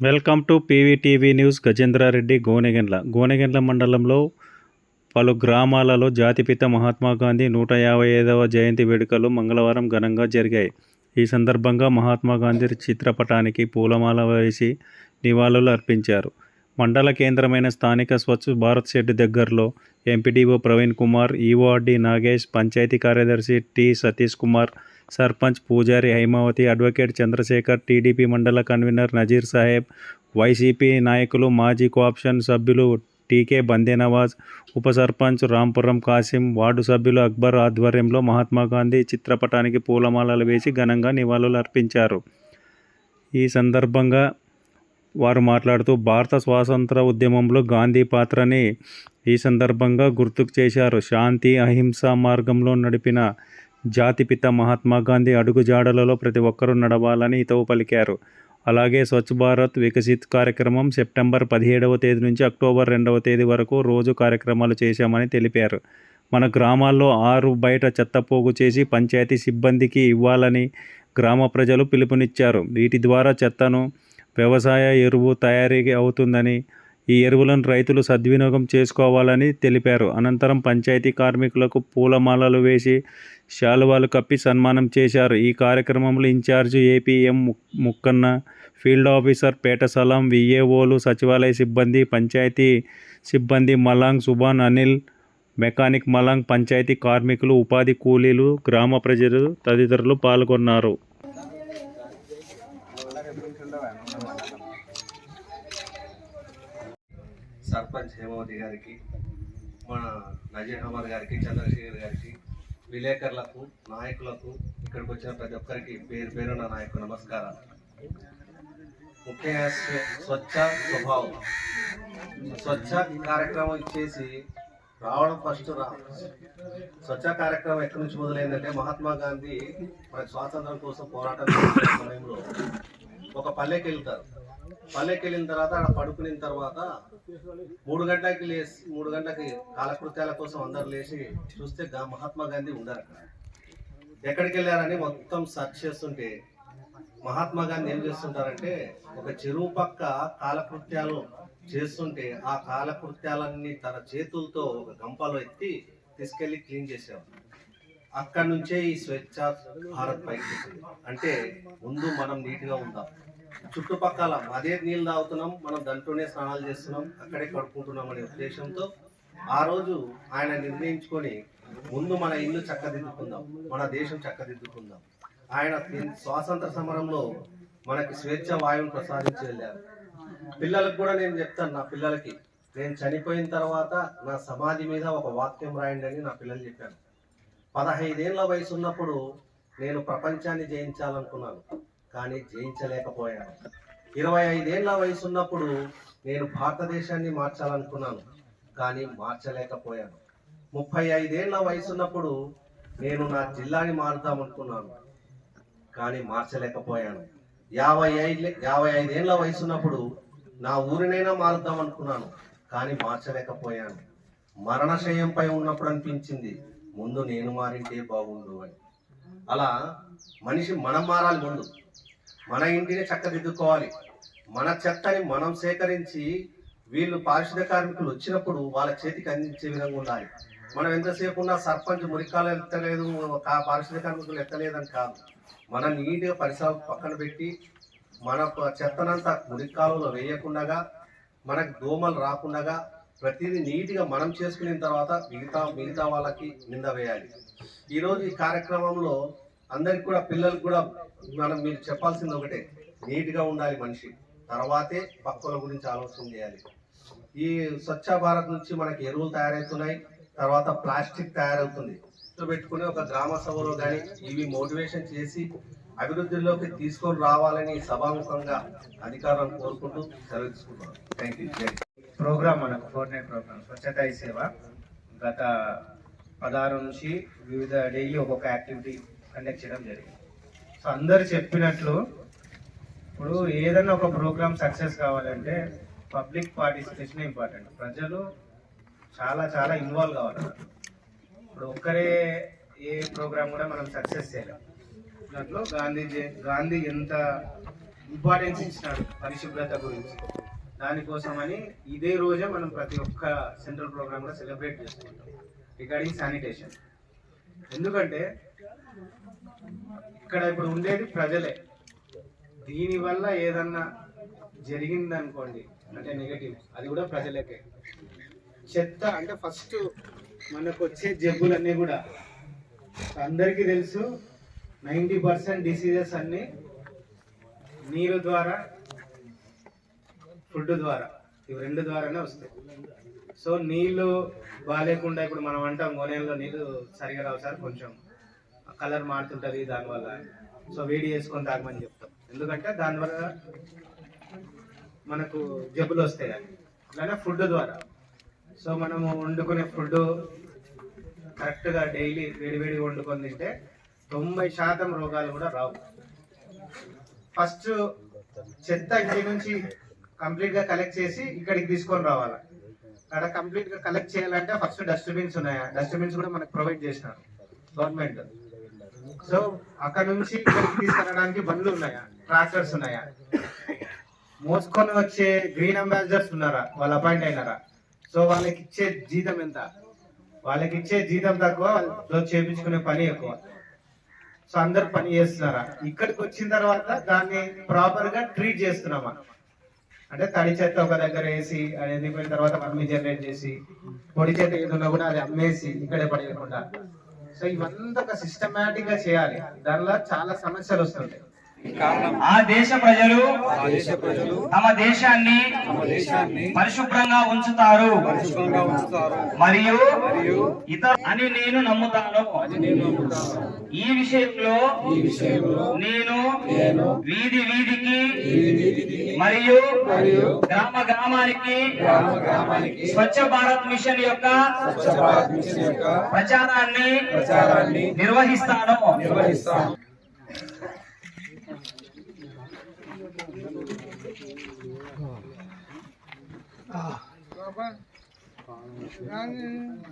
Welcome to PVTV news Gajendra Reddy Gonegandla. Gonegandla మండలంలో పలు గ్రామాలలో జాతిపిత మహాత్మా గాంధీ నూట యాభై ఐదవ జయంతి వేడుకలు మంగళవారం ఘనంగా జరిగాయి. ఈ సందర్భంగా మహాత్మా గాంధీ చిత్రపటానికి పూలమాల వేసి నివాళులు అర్పించారు. మండల కేంద్రమైన స్థానిక స్వచ్ఛ భారత్ షెడ్ దగ్గరలో ఎంపీడీఓ ప్రవీణ్ కుమార్ ఈఓఆర్డి నాగేష్ పంచాయతీ కార్యదర్శి T Satish Kumar sarpanch Pujari Haimavathi advocate Chandrasekhar TDP మండల కన్వీనర్ నజీర్ సాహెబ్ వైసీపీ నాయకులు మాజీ కోఆప్షన్ సభ్యులు టీకే బందే నవాజ్ ఉప సర్పంచ్ రాంపురం కాసిం వార్డు సభ్యులు అక్బర్ ఆధ్వర్యంలో మహాత్మా గాంధీ చిత్రపటానికి పూలమాలలు వేసి ఘనంగా నివాళులు అర్పించారు. ఈ సందర్భంగా వారు మాట్లాడుతూ భారత స్వాతంత్ర ఉద్యమంలో గాంధీ పాత్రని ఈ సందర్భంగా గుర్తుకు చేశారు. శాంతి అహింస మార్గంలో నడిపిన జాతిపిత మహాత్మా గాంధీ అడుగుజాడలలో ప్రతి ఒక్కరూ నడవాలని హితవు పలికారు. అలాగే స్వచ్ఛ భారత్ వికసిత్ కార్యక్రమం సెప్టెంబర్ పదిహేడవ తేదీ నుంచి అక్టోబర్ రెండవ తేదీ వరకు రోజు కార్యక్రమాలు చేశామని తెలిపారు. మన గ్రామాల్లో ఆరు బయట చెత్త పోగు చేసి పంచాయతీ సిబ్బందికి ఇవ్వాలని గ్రామ ప్రజలు పిలుపునిచ్చారు. వీటి ద్వారా చెత్తను వ్యవసాయ ఎరువు తయారీ అవుతుందని ఈ ఎరువులను రైతులు సద్వినియోగం చేసుకోవాలని తెలిపారు. అనంతరం పంచాయతీ కార్మికులకు పూలమాలలు వేసి శాలువాలు కప్పి సన్మానం చేశారు. ఈ కార్యక్రమంలో incharge APM Mukkanna field officer Peta Salam విఏఓలు సచివాలయ సిబ్బంది పంచాయతీ సిబ్బంది మలాంగ్ సుబాన్ అనిల్ మెకానిక్ మలాంగ్ పంచాయతీ కార్మికులు ఉపాధి కూలీలు గ్రామ ప్రజలు తదితరులు పాల్గొన్నారు. సర్పంచ్ హేమావతి గారికి మన నజీర్ అహ్మద్ గారికి చంద్రశేఖర్ గారికి విలేకరులకు నాయకులకు ఇక్కడికి వచ్చిన ప్రతి ఒక్కరికి పేరు పేరు నా నాయకు నమస్కారం ముఖ్యంగా స్వచ్ఛ స్వభావం. స్వచ్ఛ కార్యక్రమం ఇచ్చేసి రావడం ఫస్ట్ రా. స్వచ్ఛ కార్యక్రమం ఎక్కడి నుంచి మొదలైందంటే మహాత్మా గాంధీ మన స్వాతంత్రం కోసం పోరాటం చేసిన సమయంలో ఒక పల్లెకి వెళ్తారు. పల్లెకి వెళ్ళిన తర్వాత ఆడ పడుకున్న తర్వాత మూడు గంటలకి లేచి మూడు గంటలకి కాలకృత్యాల కోసం అందరు లేచి చూస్తే మహాత్మా గాంధీ ఉండరు అక్కడ. ఎక్కడికి వెళ్ళారని మొత్తం సర్చ్ చేస్తుంటే మహాత్మా గాంధీ ఏం చేస్తుంటారంటే ఒక చెరువు పక్క కాలకృత్యాలు చేస్తుంటే ఆ కాలకృత్యాలన్నీ తన చేతులతో ఒక గంపలో ఎత్తి తీసుకెళ్ళి క్లీన్ చేసేవారు. అక్కడి నుంచే ఈ స్వచ్ఛ భారత్ పైకి అంటే ముందు మనం నీట్గా ఉందాం. చుట్టుపక్కల అదే నీళ్ళు తాగుతున్నాం మనం దాంట్లోనే స్నానాలు చేస్తున్నాం అక్కడే కడుక్కుంటున్నాం అనే ఉద్దేశంతో ఆ రోజు ఆయన నిర్ణయించుకొని ముందు మన ఇల్లు చక్కదిద్దుకుందాం మన దేశం చక్కదిద్దుకుందాం. ఆయన స్వాతంత్ర సమరంలో మనకి స్వేచ్ఛ వాయువును ప్రసాదించి వెళ్ళారు. పిల్లలకు కూడా నేను చెప్తాను నా పిల్లలకి. నేను చనిపోయిన తర్వాత నా సమాధి మీద ఒక వాక్యం రాయండి అని నా పిల్లలు చెప్పాను పదహైదేళ్ళ వయసు ఉన్నప్పుడు నేను ప్రపంచాన్ని జయించాలనుకున్నాను. కానీ జయించలేకపోయాను. ఇరవై ఐదేళ్ళ వయసు ఉన్నప్పుడు నేను భారతదేశాన్ని మార్చాలనుకున్నాను కానీ మార్చలేకపోయాను. ముప్పై ఐదేళ్ళ వయసు ఉన్నప్పుడు నేను నా జిల్లాని మారుతామనుకున్నాను కానీ మార్చలేకపోయాను. యాభై ఐదు యాభై ఐదేళ్ళ వయసు ఉన్నప్పుడు నా ఊరినైనా మారుద్దాం అనుకున్నాను కానీ మార్చలేకపోయాను. మరణశయంపై ఉన్నప్పుడు అనిపించింది ముందు నేను మారింటే బాగుండు అని. అలా మనిషి మనం మారాలి ముందు. మన ఇంటిని చక్కదిద్దుకోవాలి. మన చెత్తని మనం సేకరించి వీళ్ళు పారిశుద్ధ కార్మికులు వచ్చినప్పుడు వాళ్ళ చేతికి అందించే విధంగా ఉండాలి. మనం ఎంతసేపు ఉన్నా సర్పంచ్ మురికాలు ఎత్తలేదు కా- పారిశుద్ధ కార్మికులు ఎత్తలేదని కాదు. మనం నీట్గా పరిసరాలు పక్కన పెట్టి మన చెత్తనంతా మురికాలలో వేయకుండా మనకు దోమలు రాకుండా ప్రతిదీ నీట్గా మనం చేసుకున్న తర్వాత మిగతా మిగతా వాళ్ళకి నింద వేయాలి. ఈరోజు ఈ కార్యక్రమంలో అందరికి కూడా పిల్లలకు కూడా మనం మీరు చెప్పాల్సింది ఒకటే. నీట్గా ఉండాలి మనిషి. తర్వాతే పక్కల గురించి ఆలోచన చేయాలి. ఈ స్వచ్ఛ భారత్ నుంచి మనకి ఎరువులు తయారవుతున్నాయి. తర్వాత ప్లాస్టిక్ తయారవుతుంది. పెట్టుకుని ఒక గ్రామ సభలో కానీ ఇవి మోటివేషన్ చేసి అభివృద్ధిలోకి తీసుకొని రావాలని సభాముఖంగా అధికారులను కోరుకుంటూ సెలవు థ్యాంక్ యూ ప్రోగ్రామ్ మనకు fortnight programme Swachhata Seva. గత పదహారు నుంచి వివిధ డైలీ ఒక్కొక్క యాక్టివిటీ కండక్ట్ చేయడం జరిగింది. సో అందరు చెప్పినట్లు ఇప్పుడు ఏదైనా ఒక ప్రోగ్రామ్ సక్సెస్ కావాలంటే పబ్లిక్ పార్టిసిపేషన్ ఇంపార్టెంట్ ప్రజలు చాలా చాలా ఇన్వాల్వ్ కావాలి. ఇప్పుడు ఒక్కరే ఏ ప్రోగ్రామ్ కూడా మనం సక్సెస్ చేయలేం. దాంట్లో గాంధీ జయ- గాంధీ ఎంత ఇంపార్టెన్స్ ఇచ్చినాడు పరిశుభ్రత గురించి. దానికోసమని ఇదే రోజే మనం ప్రతి ఒక్క సెంట్రల్ ప్రోగ్రామ్ కూడా సెలబ్రేట్ చేసుకుంటాం. రిగార్డింగ్ శానిటేషన్ ఎందుకంటే ఇక్కడ ఇప్పుడు ఉండేది ప్రజలే. దీనివల్ల ఏదన్నా జరిగిందనుకోండి అంటే నెగటివ్ అది కూడా ప్రజలకే. చెత్త అంటే ఫస్ట్ మనకు వచ్చే జబ్బులన్నీ కూడా. అందరికీ తెలుసు నైంటీ పర్సెంట్ డిసీజెస్ అన్నీ నీరు ద్వారా ఫుడ్ ద్వారా ఇవి రెండు ద్వారానే వస్తాయి. సో నీళ్ళు బాగాలేకుండా ఇప్పుడు మనం అంటాం గోనెల్లో నీళ్ళు సరిగా రావు సార్ కొంచెం. కలర్ మారుతుంటుంది దానివల్ల సో వేడి చేసుకొని తాగమని చెప్తాం. ఎందుకంటే దానివల్ల మనకు జబ్బులు వస్తాయి అని అలానే ఫుడ్ ద్వారా. సో మనము వండుకునే ఫుడ్ కరెక్ట్గా డైలీ వేడివేడి వండుకొని తింటే తొంభై శాతం రోగాలు కూడా రావు. ఫస్ట్ చెత్త ఇంటి నుంచి కంప్లీట్గా కలెక్ట్ చేసి ఇక్కడికి తీసుకొని రావాలి. అక్కడ కంప్లీట్గా కలెక్ట్ చేయాలంటే ఫస్ట్ డస్ట్బిన్స్ ఉన్నాయా? డస్ట్బిన్స్ కూడా మనకు ప్రొవైడ్ చేసినారు గవర్నమెంట్. సో అక్కడ నుంచి ఇక్కడికి తీసుకెళ్ళడానికి బండ్లు ఉన్నాయా? ట్రాక్టర్స్ ఉన్నాయా? మోసుకొని వచ్చే గ్రీన్ అంబాసిడర్స్ ఉన్నారా? వాళ్ళు అపాయింట్ అయినారా? సో వాళ్ళకి ఇచ్చే జీతం ఎంత? వాళ్ళకి ఇచ్చే జీతం తక్కువ వాళ్ళతో చేపించుకునే పని ఎక్కువ. సో అందరు పని చేస్తున్నారా? ఇక్కడికి వచ్చిన తర్వాత దాన్ని ప్రాపర్గా ట్రీట్ చేస్తున్నామా? అంటే తడి చెత్త ఒక దగ్గర వేసి అది ఎండిపోయిన తర్వాత మమ్మీ జనరేట్ చేసి పొడి చెత్త ఏది ఉన్నా కూడా అది అమ్మేసి ఇక్కడే పడేయకుండా. సో ఇవంతా ఒక సిస్టమేటిక్గా చేయాలి. దానిలో చాలా సమస్యలు వస్తుంటాయి. ఆ దేశ ప్రజలు తమ దేశాన్ని పరిశుభ్రంగా ఉంచుతారు. మరియు ఇతర అని నేను నమ్ముతాను. ఈ విషయంలో నేను వీధి వీధికి మరియు గ్రామ గ్రామానికి స్వచ్ఛ భారత్ మిషన్ యొక్క ప్రచారాన్ని నిర్వహిస్తాను. 啊,이거 한.